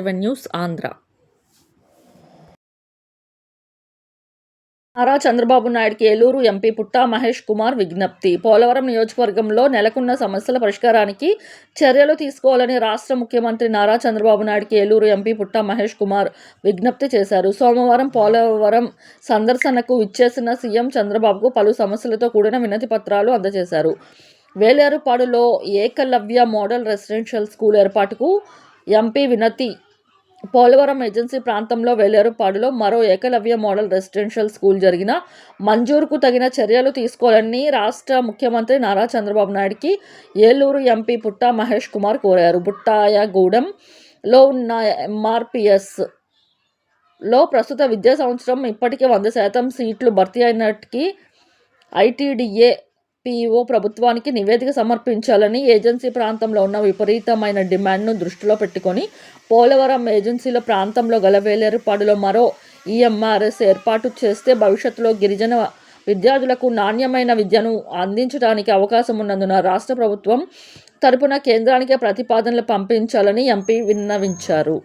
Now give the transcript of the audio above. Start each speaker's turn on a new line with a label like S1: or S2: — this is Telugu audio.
S1: సెవెన్ న్యూస్ ఆంధ్ర నారా చంద్రబాబు నాయుడుకి ఏలూరు ఎంపీ పుట్టా మహేష్ కుమార్ విజ్ఞప్తి. పోలవరం నియోజకవర్గంలో నెలకొన్న సమస్యల పరిష్కారానికి చర్యలు తీసుకోవాలని రాష్ట్ర ముఖ్యమంత్రి నారా చంద్రబాబు నాయుడుకి ఏలూరు ఎంపీ పుట్టా మహేష్ కుమార్ విజ్ఞప్తి చేశారు. సోమవారం పోలవరం సందర్శనకు ఇచ్చేసిన సీఎం చంద్రబాబుకు పలు సమస్యలతో కూడిన వినతి పత్రాలు అందజేశారు. వేలేరుపాడులో ఏకలవ్య మోడల్ రెసిడెన్షియల్ స్కూల్ ఏర్పాటుకు ఎంపీ వినతి పోలవరం ఏజెన్సీ ప్రాంతంలో వేలేరుపాడులో మరో ఏకలవ్య మోడల్ రెసిడెన్షియల్ స్కూల్ జరిగిన మంజూరుకు తగిన చర్యలు తీసుకోవాలని రాష్ట్ర ముఖ్యమంత్రి నారా చంద్రబాబు నాయుడుకి ఏలూరు ఎంపీ పుట్టా మహేష్ కుమార్ కోరారు. బుట్టాయగూడెంలో ఉన్న ఎంఆర్పిఎస్లో ప్రస్తుత విద్యా సంవత్సరం ఇప్పటికే వంద శాతం సీట్లు భర్తీ అయినట్టుకి ఐటీడీఏ పీఓ ప్రభుత్వానికి నివేదిక సమర్పించాలని ఏజెన్సీ ప్రాంతంలో ఉన్న విపరీతమైన డిమాండ్ను దృష్టిలో పెట్టుకొని పోలవరం ఏజెన్సీల ప్రాంతంలో గల వేలేరుపాడులో మరో ఈఎంఆర్ఎస్ ఏర్పాటు చేస్తే భవిష్యత్తులో గిరిజన విద్యార్థులకు నాణ్యమైన విద్యను అందించడానికి అవకాశం ఉన్నందున రాష్ట్ర ప్రభుత్వం తరపున కేంద్రానికి ప్రతిపాదనలు పంపించాలని ఎంపీ విన్నవించారు.